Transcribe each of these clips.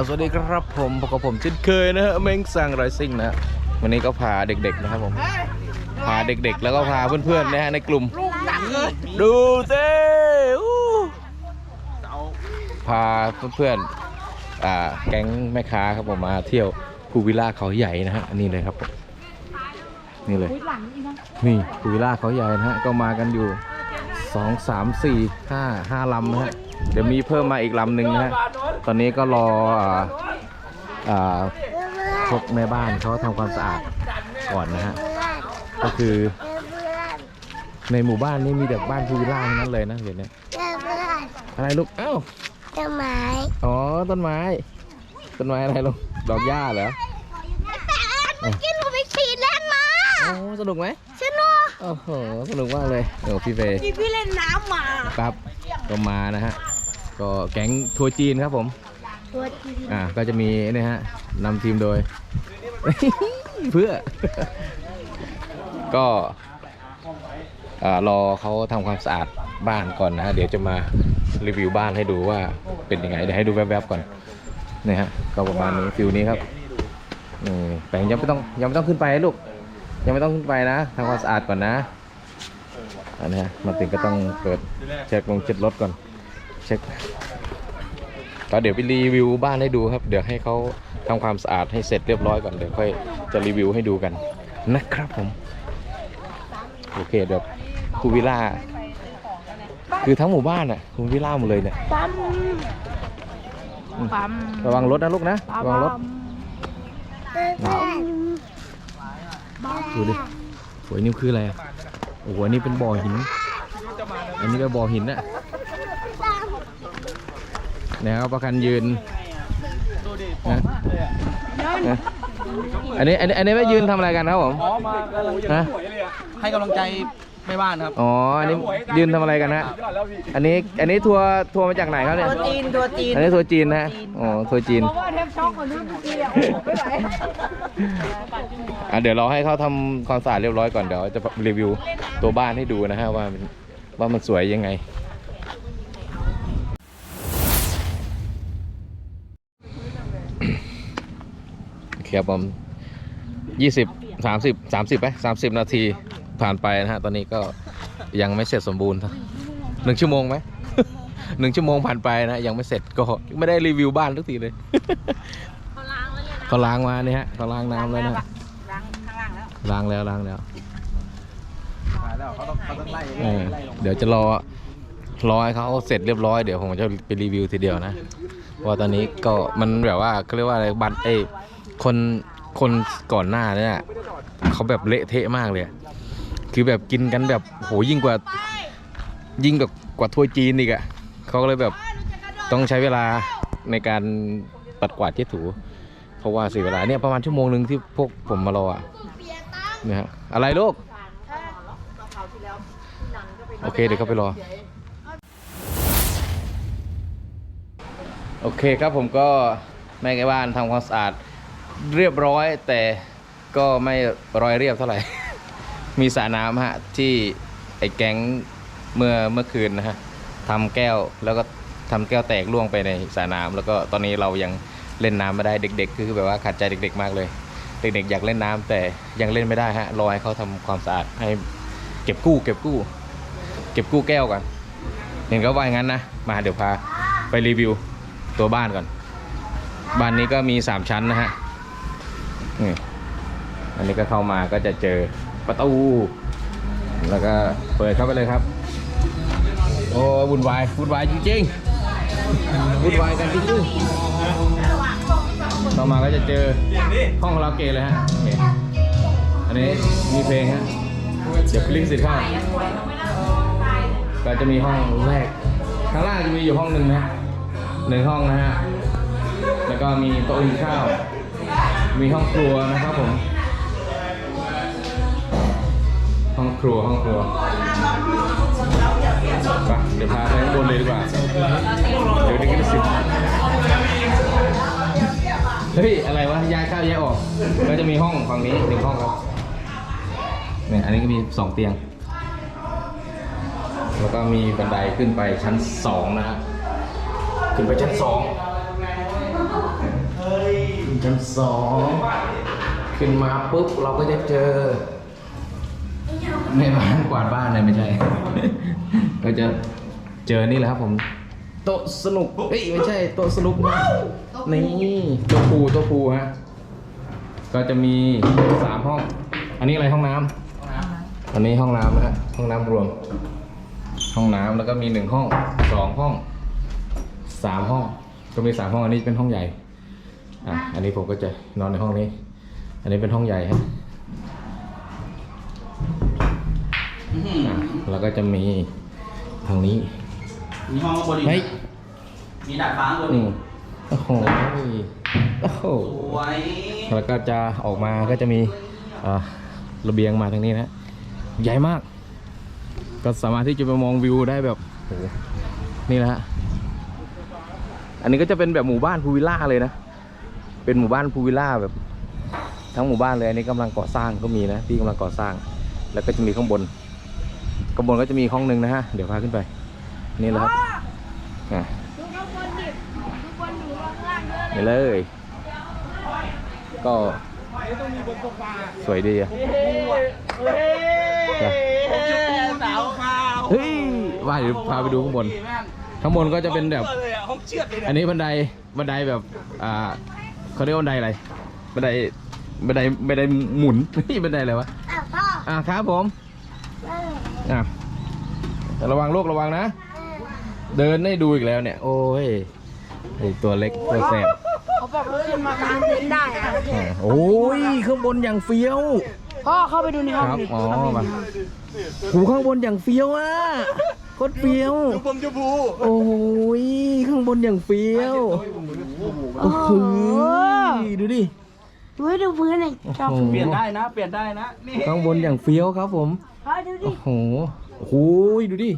ราบสวัสดีครับผมพบกับผมเช่นเคยนะฮะเม้งซังไรซิ่งนะฮะวันนี้ก็พาเด็กๆนะครับผมพาเด็กๆ แล้วก็พาเพื่อนๆนะฮะในกลุ่ม ดูเต้อู้พาเพื่อนๆอ่าแก๊งแม่ค้าครับผมมาเที่ยวภูวิลล่าเขาใหญ่นะฮะอันนี่เลยครับผมนี่เลยนี่ภูวิลล่าเขาใหญ่นะฮะก็มากันอยู่สองสามสี่ห้าห้าลำนะฮะ เดี๋ยวมีเพิ่มมาอีกลำหนึ่งนะฮะ ตอนนี้ก็รออ่าอ่าพวกแม่บ้านเขาทำความสะอาดก่อนนะฮะ ก็คือในหมู่บ้านนี้มีแต่บ้านพูวิลล่าทั้งนั้นเลยนะเห็นเนี่ยเจ้าเพื่อนอะไรลูก เอ้าเจ้าไม้ อ๋อ ต้นไม้ ต้นไม้อะไรลูก ดอกหญ้าเหรอแต่เมื่อกี้หนูไปขี่เล่นมาโอ้สนุกไหมสนุก โอ้โห สนุกมากเลยโอ้พี่เฟย์ที่พี่เล่นน้ำมา ครับ ก็มานะฮะ ก็แก๊งทัวร์จีนครับผม ตัวจริงอ่าก็จะมีนี่ฮะนำทีมโดย เพื่อ ก็อ่ารอเขาทำความสะอาดบ้านก่อนนะฮะเดี๋ยวจะมารีวิวบ้านให้ดูว่าเป็นยังไงเดี๋ยวให้ดูแวบๆก่อนนี่ฮะก็ประมาณนี้ฟิวนี้ครับนี่แต่ยังไม่ต้องยังไม่ต้องขึ้นไปลูก ยังไม่ต้องขึ้นไปนะทำความสะอาดก่อนนะอันนี้ฮะมาถึงก็ต้องเปิดเช็คลงเช็ดรถก่อนเช็คก็เดี๋ยวไปรีวิวบ้านให้ดูครับ เดี๋ยวให้เขาทำความสะอาดให้เสร็จเรียบร้อยก่อนเดี๋ยวค่อยจะรีวิวให้ดูกันนะครับผม โอเคเดี๋ยวคูวิล่าคือทั้งหมู่บ้านอะคูวิล่าหมดเลยเนี่ยปั๊มปั๊มระวังรถนะลูกนะระวังรถดูดิโอ้ยนี่คืออะไรอะโอ้โหนี่เป็นบ่อหิน อันนี้เป็บ่อหินอะ นะครับประกันยืนนะนะอันนี้อันนี้อันนี้ไม่ยืนทำอะไรกันครับผมอ๋อมากำลังฮะให้กำลังใจแม่บ้านครับอ๋ออันนี้ยืนทำอะไรกันฮะอันนี้อันนี้ทัวร์ทัวร์มาจากไหนครับเนี่ยตัวจีนตัวจีนอันนี้ทัวร์จีนนะฮะอ๋อทัวร์จีนว่าเทปช็อกกว่านี้เมื่อกี้อะไม่ไหวอะเดี๋ยวเราให้เขาทำความสะอาดเรียบร้อยก่อนเดี๋ยวจะรีวิวตัวบ้านให้ดูนะฮะว่ามันว่ามันสวยยังไง คครับผมยี่สิบสามสิบสามสิบไหมสามสิบนาทีผ่านไปนะฮะตอนนี้ก็ยังไม่เสร็จสมบูรณ์หนึ่งชั่วโมงไหมหนึ่งชั่วโมงผ่านไปนะ ยังไม่เสร็จก็ไม่ได้รีวิวบ้านทุกทีเลยเขาล้างแล้วเนี่ยนะเขาล้างมานี่ฮะเขาล้างน้ำแล้วนะล้างข้างล่างแล้วล้างแล้วล้างแล้วแล้วเขาต้องเขาต้องไล่เออเดี๋ยวจะรอรอให้เขาเสร็จเรียบร้อยเดี๋ยวผมจะไปรีวิวทีเดียวนะเพราะว่าตอนนี้ก็มันแบบว่าเขาเรียกว่าอะไรบัตรเอ้ย คนคนก่อนหน้าเนี่ยเขาแบบเละเทะมากเลย คือแบบกินกันแบบโหยิ่งกว่ายิ่งแบบกว่าทัวร์จีนอีกอะเขาก็เลยแบบต้องใช้เวลาในการปัดกวาดเช็ดถู เพราะว่าเสียเวลาเนี่ยประมาณชั่วโมงหนึ่งที่พวกผมมารออะเนี่ยฮะอะไรลูกโอเคเดี๋ยวเขาไปรอ โอเคครับผมก็แม่ไก่บ้านทำความสะอาด เรียบร้อยแต่ก็ไม่รอยเรียบเท่าไหร่ มีสระน้ำฮะที่ไอ้แก๊งเมื่อเมื่อคืนนะฮะทำแก้วแล้วก็ทำแก้วแตกล่วงไปในสระน้ำแล้วก็ตอนนี้เรายังเล่นน้ำไม่ได้เด็ก ๆ คือแบบว่าขัดใจเด็ก ๆ มากเลย เด็กๆอยากเล่นน้ำแต่ยังเล่นไม่ได้ฮะรอให้เขาทำความสะอาดให้เก็บกู้ เก็บกู้ เก็บกู้แก้วก่อนเห็นเขาว่าอย่างนั้นนะมาเดี๋ยวพาไปรีวิวตัวบ้านก่อน บ้านนี้ก็มี 3 ชั้นนะฮะ นี่อันนี้ก็เข้ามาก็จะเจอประตู แล้วก็เปิดเข้าไปเลยครับ โอ้วุ่นวายวุ่นวายจริงๆวุ่นวายกันจริงๆเข้ามาก็จะเจอห้องคาราโอเกะเลยฮะนี่อันนี้มีเพลงฮะเดี๋ยวคลิกสิเข้าก็จะมีห้องแรก ข้างล่างจะมีอยู่ห้องหนึ่งนะหนึ่งห้องนะฮะ แล้วก็มีโต๊ะกินข้าว มีห้องครัวนะครับผม ห้องครัวห้องครัวไปเดี๋ยวพาไปข้างบนเลยดีกว่า เดี๋ยวได้กินสิเฮ้ยอะไรวะย้ายเข้าย้ายออก ก็จะมีห้องฝั่งนี้หนึ่งห้องครับเนี่ยอันนี้ก็มีสองเตียง แล้วก็มีบันไดขึ้นไปชั้นสองนะฮะขึ้นไปชั้นสอง ชั้นสองขึ้นมาปุ๊บเราก็จะเจอแม่บ้านกวาดบ้านเลยไม่ใช่ ก็จะเจอนี่แหละครับผม โต๊ะสนุกเฮ้ยไม่ใช่โต๊ะสนุกนะนี่โต๊ะปูโต๊ะปูฮะก็จะมีสามห้อง อันนี้อะไรห้องน้ำอันนี้ห้องน้ำนะฮะห้องน้ำรวม ห้องน้ำแล้วก็มีหนึ่งห้องสองห้องสามห้องก็มีสามห้องอันนี้เป็นห้องใหญ่ อะอันนี้ผมก็จะนอนในห้องนี้ อันนี้เป็นห้องใหญ่ฮะอะแล้วก็จะมีทางนี้มีห้องข้างบนอีกเฮ้ยมีดาดฟ้าข้างบนอือีมกโอ้โหโอ้โห สวยแล้วก็จะออกมาก็จะมีอ่าระเบียงมาทางนี้นะ ใหญ่มาก ก็สามารถที่จะไปมองวิวได้แบบโหนี่แหละฮะอันนี้ก็จะเป็นแบบหมู่บ้านพูลวิลล่าเลยนะ เป็นหมู่บ้านพูลวิลล่าแบบ ทั้งหมู่บ้านเลยอันนี้กำลังก่อสร้างก็มีนะที่กำลังก่อสร้าง แล้วก็จะมีข้างบนข้างบนก็จะมีห้องหนึ่งนะฮะเดี๋ยวพาขึ้นไป นี่แหละครับอะดูข้างบนดิดูบนดูข้างล่างเลยเลย ก็สวยดีอะเฮ้ยว่าเดี๋ยวพาไปดูข้างบน ข้างบนก็จะเป็นแบบ อันนี้บันได บันไดแบบ อ่า เขาเรียกว่าบันไดอะไรบันไดบันไดบันไดหมุน นี่บันไดอะไรวะอ้าวพ่ออ่าครับผมอะระวังลูกระวังนะเดินให้ดูอีกแล้วเนี่ย โอ้ยไอตัวเล็กตัวแสบเขาบอกว่าขึ้นมากลางเต็นท์ได้อะอ่าโอ้ยข้างบนอย่างเฟี้ยว พ่อเข้าไปดูในคห้องรับดิอ๋อมา หูข้างบนอย่างเฟี้ยวอะโคตรเฟี้ยวดูผมจะพูโอ้ยข้างบนอย่างเฟี้ยว โอ้โหดูดิดูให้ดูพื้นหน่อยชอบโอ้โหเปลี่ยนได้นะ เปลี่ยนได้นะ นี่ข้างบนอย่างเฟี้ยวครับผมพ่อดูดิโอ้โหโอ้โหดูดิ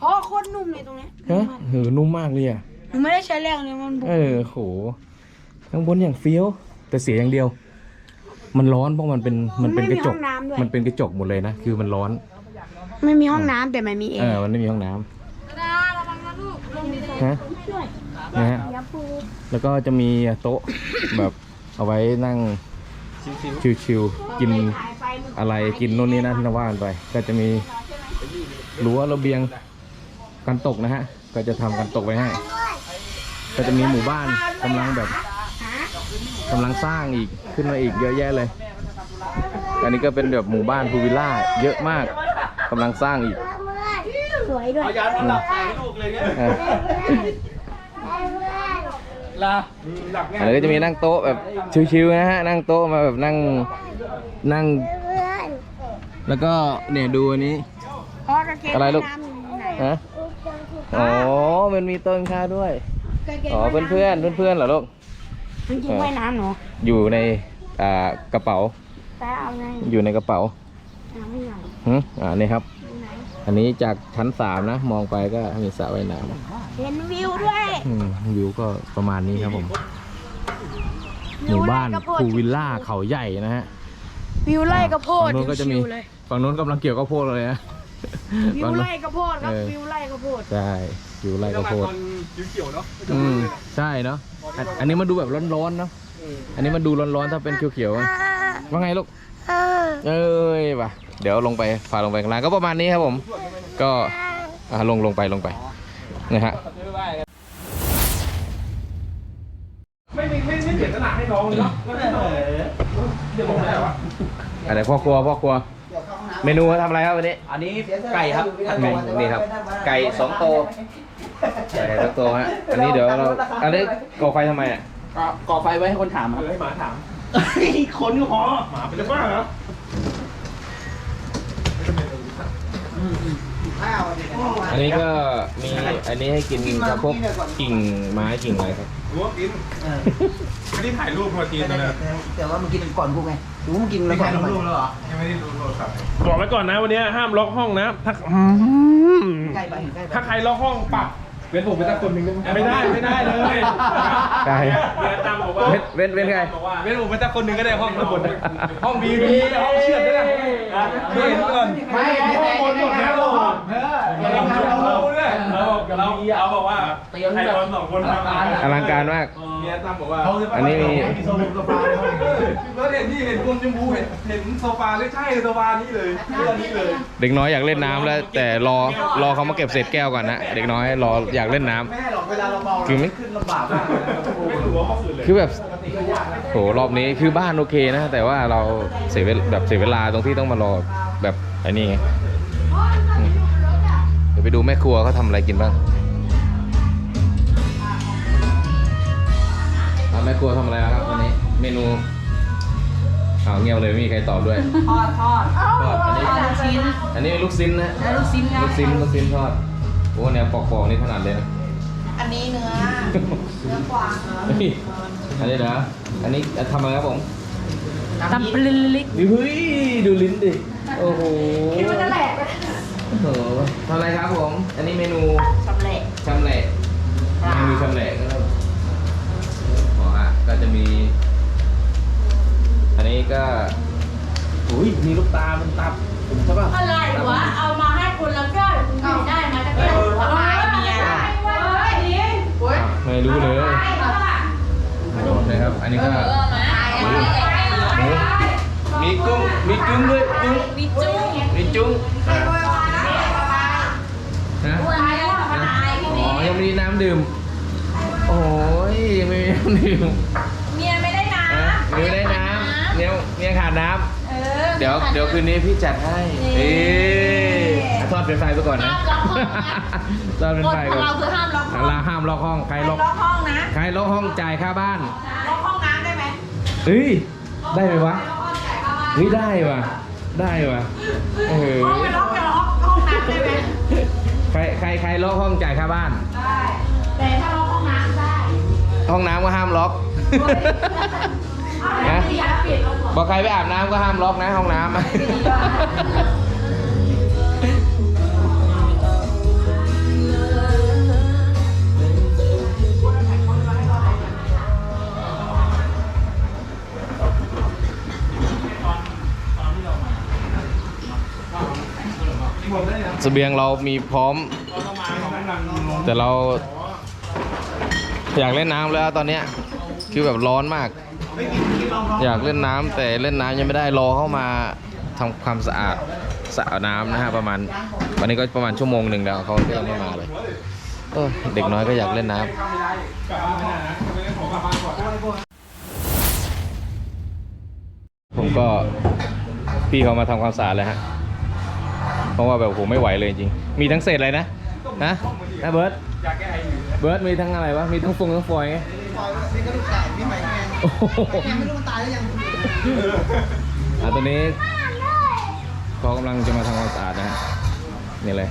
พ่อโคตรนุ่มเลยตรงเนี้ยฮะเออนุ่มมากเลยอะหนูไม่ได้ใช้แรงเลยมันบุกเออโหข้างบนอย่างเฟี้ยว แต่เสียอย่างเดียว มันร้อนเพราะมันเป็นมันเป็นกระจกไม่มีห้องน้ำด้วยมันเป็นกระจกหมดเลยนะคือมันร้อน ไม่มีห้องน้ำแต่มันมีเอเองอมันไม่มีห้องน้ระวังนะลูกลงดีำฮะ นะฮะอย่าปูแล้วก็จะมีโต๊ะแบบเอาไว้นั่งชิวๆกินถ่ายไฟมึงอะไรกินนู่นนี่นั่นนะว่านไป ก็จะมีรั้วระเบียงกันตกนะฮะ ก็จะทำกันตกไว้ให้ ก็จะมีหมู่บ้านกำลังแบบกำลังสร้างอีกขึ้นมาอีกเยอะแยะเลย อันนี้ก็เป็นแบบหมู่บ้านพูลวิลล่าเยอะมากกำลังสร้างอีกสวยด้วย เอายาหลับใส่ให้ลูกเลยเนี่ยเออลาหลับไงอันนี้ก็จะมีนั่งโต๊ะแบบชิวๆนะฮะนั่งโต๊ะมาแบบนั่งนั่ง แล้วก็เนี่ยดูอันนี้พ่อกางเกงอะไรลูกน้ำอยู่ไหนฮะอ๋อมันมีต้นข้าวด้วยกางเกงอ๋อเพื่อนเพื่อนเพื่อนเพื่อนๆเหรอลูกจริงๆว่ายน้ำหนูอยู่ในอ่ากระเป๋าแต่เอาไงอยู่ในกระเป๋าน้ำไม่ไหลหึอ่านี่ครับอยู่ไหนอันนี้จากชั้นสามนะ มองไปก็มีสระว่ายน้ เห็นวิวด้วยำอืมวิวก็ประมาณนี้ครับผม หมู่บ้านไร่ข้วโพดภูวิลล่าเขาใหญ่นะฮะ วิวไร่กระโพดฝั่งนู้นก็จะมี ชิวๆเลยฝั่งนู้นกำลังเกี่ยวข้าวโพดเลยนะ วิฝั่วงนู้นไร่กระโพดครับเออ วิวไร่กระโพดใช่วิวไร่ข้าวโพด เขียวๆเนาะอืมใช่เนาะอันอันนี้มาดูแบบร้อนๆเนาะอันนี้มาดูร้อนๆถ้าเป็นเขียวๆอะว่าไงลูกเอ้ยว่ะเดี๋ยวลงไปพาลงไปข้างล่างก็ประมาณนี้ครับผม ก็อ่าลงลงไปลงไป นะฮะไม่ไม่ไม่ไม่เสียตลาดให้น้องเลยเนาะเดี๋ยวผมได้วะอะไรพ่อครัวพ่อครัว เมนูทำอะไรครับวันนี้ อันนี้ไก่ครับนี่นี่ครับ ไก่สองโตวไก่สองโตวฮะอันนี้เดี๋ยวเราอันนี้ก่อไฟทำไมอะก่อก่อไฟไว้ให้คนถามครับให้หมาถามคนก็พอหมาเป็นบ้าเหรอ อันนี้ก็มีอันนี้ให้กินครับพวกกิ่งไม้กิ่งอะไรครับรู้ว่ากินไม่ได้ถ่ายรูปโปรตีนเลยนะแต่ว่ามันกินก่อนกูไงกูมันกินแล้วก่อนทำไมยังไม่ได้ดูโทรศัพท์บอกไว้ก่อนนะวันนี้ห้ามล็อกห้องนะถ้าใกล้ไปใกล้ไปถ้าใครล็อกห้องปรับเว้นผมไปสักคนหนึ่งไม่ได้ไม่ได้เลยใช่เมียตามบอกว่าเว้นเว้นเว้นใครบอกว่าเว้นผมไปสักคนหนึ่งก็ได้ห้องข้างบนห้องบีบีห้องเชือดด้วยนะช่วยก่อนไม่ห้องบนหมดแล้ว เราเราเราด้วยเราเราเอาบอกว่าไอ้ตอนสองคนทำงานอลังการมากเมียตั้มบอกว่าอันนี้มีโซฟาเลยแล้วเห็นที่เห็นกลมชมพูเห็นเห็นโซฟาเลยใช่โซฟานี้เลยเรื่องนี้เลย เด็กน้อยอยากเล่นน้ำแล้ว แต่รอรอเขามาเก็บเศษแก้วก่อนนะเด็กน้อยรออยากเล่นน้ำไม่ให้หรอกเวลาเราเมาคือไม่ขึ้นลำบากมากเลยนะหัวเขาสุดเลยคือแบบโหรอบนี้คือบ้านโอเคนะ แต่ว่าเราเสียเวลแบบเสียเวลาตรงที่ต้องมารอแบบไอ้นี่ไงอืมเดี๋ยวไปดูแม่ครัวเขาทำอะไรกินบ้างอะแม่ครัวทำอะไรแล้วครับวันนี้ เมนูอ้าวเงียบเลยไม่มีใครตอบด้วย ทอดทอดทอดอันนี้ ทอดลูกชิ้น อันนี้ลูกชิ้นนะแล้วลูกชิ้นไง ลูกชิ้นลูกชิ้นทอด โอ้แนวปอกๆนี่ถนัดเลยนะ อันนี้เนื้อ เนื้อกวางเฮ้ยอันนี้นะอันนี้ทำอะไรครับผมตำปลิลิกนี่เฮ้ยดูลิ้นดิ โอ้โห คิดว่าจะแหลก โอ้โหทำอะไรครับผม อันนี้เมนูสำเร็จชำแหละเมนูชำแหละก็อ๋อฮะก็จะมี อันนี้ก็อุ้ยมีลูกตามันตับใช่ป่ะอะไรวะ เอามาให้คุณแล้วก็คุณไม่ได้มาจะเป็นทำไมเมียเฮ้ยดินอะไม่รู้เลยโอ้นะครับ อันนี้ก็หมูมีกุ้งมีกุ้งด้วยกุ้งมีจุ้งมีจุ้งฮะ ตายแล้วมาตายพี่ อ๋อ เมย์ ยังไม่มี น้ำดื่ม โอ้ยยังไม่มีน้ำดื่มเมียไม่ได้น้ฮะำไม่ได้น้ำเนี่ยเนี่ยขาดน้เออำเดี๋ยวเดี๋ยวคืนนี้พี่จัดให้นี่เอ๊ทอดเป็นไฟไปก่อนนะทอดเป็นกฎไฟขอก่งอนเราคือห้ามล็อกห้องเราห้ามล็อกห้องใครล็อกล็อกห้องนะใครล็อกห้องจ่ายค่าบ้านล็อกห้องน้ำได้ไหมเฮ้ยได้ไหมวะเฮ้ยได้ว่ะได้ว่ะเออห้องไปล็อกจะล็อกห้องน้ำได้ไหมใครใครใครล็อกห้องจ่ายค่าบ้านได้ แต่ถ้าล็อกห้องน้ำได้ห้องน้ำก็ห้ามล็อก เอาแล้วปิดแล้วปิดแล้วหมดบอกใครไปอาบน้ำก็ห้ามล็อกนะห้องน้ำเสบียงเรามีพร้อม แต่เรา อยากเล่นน้ำแล้วตอนเนี้ยคือแบบร้อนมาก อยากเล่นน้ำแต่เล่นน้ำยังไม่ได้รอเข้ามาทำความสะอาดสระน้ำนะฮะประมาณวันนี้ก็ประมาณชั่วโมงหนึ่งแล้วเขาก็ยังไม่มาเลยเออเด็กน้อยก็อยากเล่นน้ำ ผมก็พี่เขามาทำความสะอาดเลยฮะ เพราะว่าแบบผมไม่ไหวเลยจริง มีทั้งเศษอะไรนะ นะนะเบิร์ด เบิร์ดมีทั้งอะไรวะ มีทั้งฟงทั้งฟอยล์ไงปล่อยนี่ก็ลูกไก่พี่ใหม่ไงโอ้โหยังไม่รู้มันตายแล้วยังอะตอนนี้เขากำลังจะมาทำความสะอาดนะฮะนี่เลย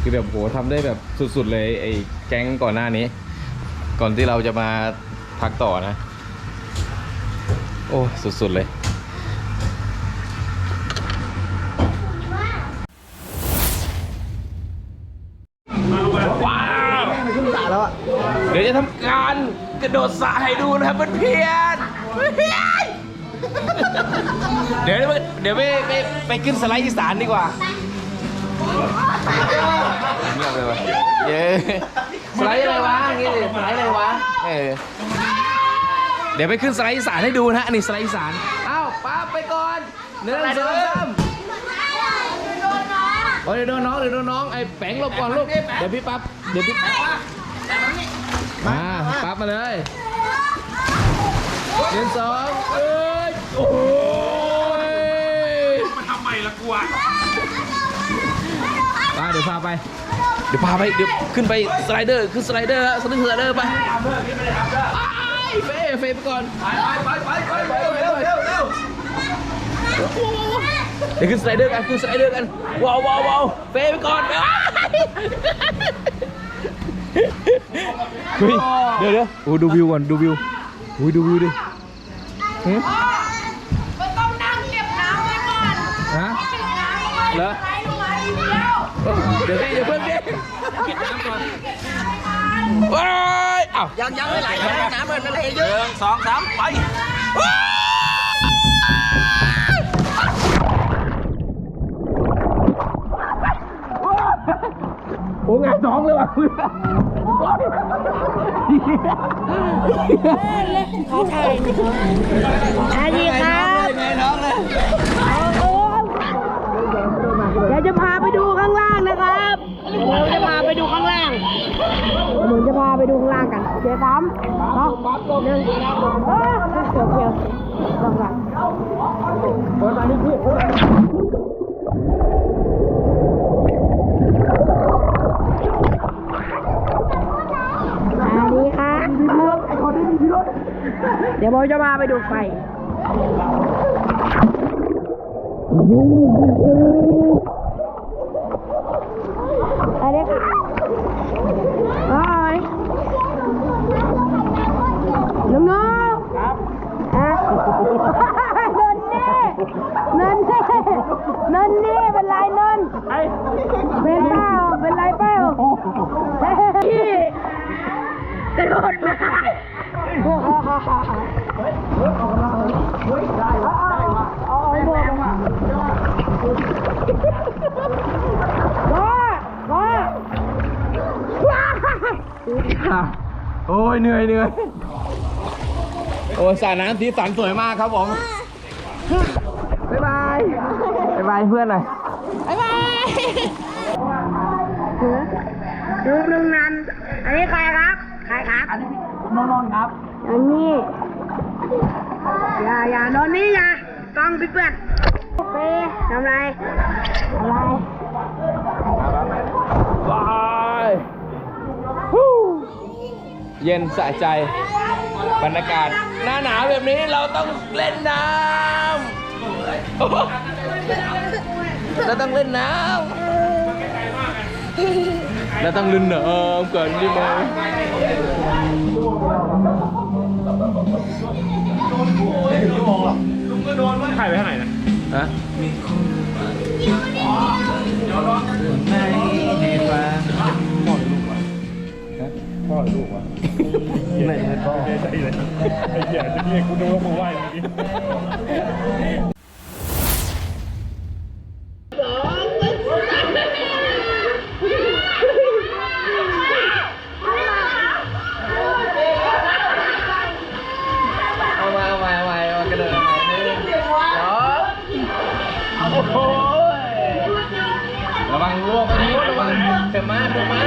คือแบบโหทำได้แบบสุดๆเลยไอ้แก๊งก่อนหน้านี้ ก่อนที่เราจะมาพักต่อนะ โอ้ สุดๆเลย แล้วอะเดี๋ยวจะทำการกระโดดสระให้ดูนะครับเพื่อนเพื่อนเพื่อนเดี๋ยวเดี๋ยวไปไปไปขึ้นสไลด์อีสานดีกว่าเงียบเลยวะเย้สไลด์อะไรวะอย่างงี้ดิสไลด์อะไรวะเออเดี๋ยวไปขึ้นสไลด์อีสานให้ดูนะอันนี้สไลด์อีสานอ้าวป้าไปก่อนหนึ่งสองสามโอ้ยเดี๋ยวโดนน้องเดี๋ยวโดนน้องไอ้แป้งหลบก่อนลูกเดี๋ยวพี่ปั๊บเดี๋ยวพี่ปั๊บ มาปั๊บมาเลยเดือนสองเอ้ยโอ้ยมันทำไมล่ะกูอะไปเดี๋ยวพาไป เดี๋ยวพาไป เดี๋ยวขึ้นไปสไลเดอร์ ขึ้นสไลเดอร์ฮะสไลเดอร์สไลเดอร์ไปไปเฟย์เฟย์ไปก่อน ไปไปไปไปไปเร็วเร็วเร็วเดี๋ยวขึ้นสไลเดอร์กัน ขึ้นสไลเดอร์กันว้าวว้าวว้าวเฟย์ไปก่อนว้าย เฮ้ยเดี๋ยวเดี๋ยวโอ้ดูวิวก่อนดูวิวโอ้ยดูวิวดิหึมันต้องนั่งเก็บน้ำไว้ก่อนฮะ เก็บน้ำไว้เหรอ ไหลลงมาอีกแล้วเดี๋ยวสิเดี๋ยวเพิ่งดิเก็บน้ำก่อนว้ายอ้าวยังยังไม่ไหลนะน้ำมันมันไหลเยอะหนึ่งสองสามไป โอ้ไงจ้องเลยว่ะเขาถ่ายอาดีครับไงน้องเลยเดี๋ยวจะพาไปดูข้างล่างนะครับเดี๋ยวจะพาไปดูข้างล่างเดี๋ยวจะพาไปดูข้างล่างกัน โอเคสามสองหนึ่งเออเขียวเขียวลองละอาดีครับ เดี๋ยวผมจะพาไปดูไฟอะไรคะโอ้ยน้องน้องครับฮะนนนี่นนนี่นนนี่เป็นไรนนเป็นเปล่าเป็นไรเปล่าพี่กระโดดมา อาเอาวกมาว้าว้าโอ้ยเหนื่อยเหนื่อยโอ้ยสระน้ำสีสันสวยมากครับผมบ๊ายบายบ๊ายบายเพื่อนหน่อยบ๊ายบายลุงลุงนันอันนี้ใครครับ ใครครับ อันนี้นนนครับ อันนี้อย่าอย่านนนี่อย่ากล้องพี่เปื่อนเป้ทำไรอะไรบายฮู้เย็นสะใจ บรรยากาศ หน้าหนาวแบบนี้เราต้องเล่นน้ำเราต้องเล่นน้ำเราต้องเล่นน้ำก่อนใช่ไหม ถ่ายไปเท่าไหร่นะฮะพ่อหรือลูกวะไม่ใช่พ่อไม่ใช่เลยไอ้เหี้ยจะเรียกกูดูว่ามึงไหวเมื่อกี้ ระวั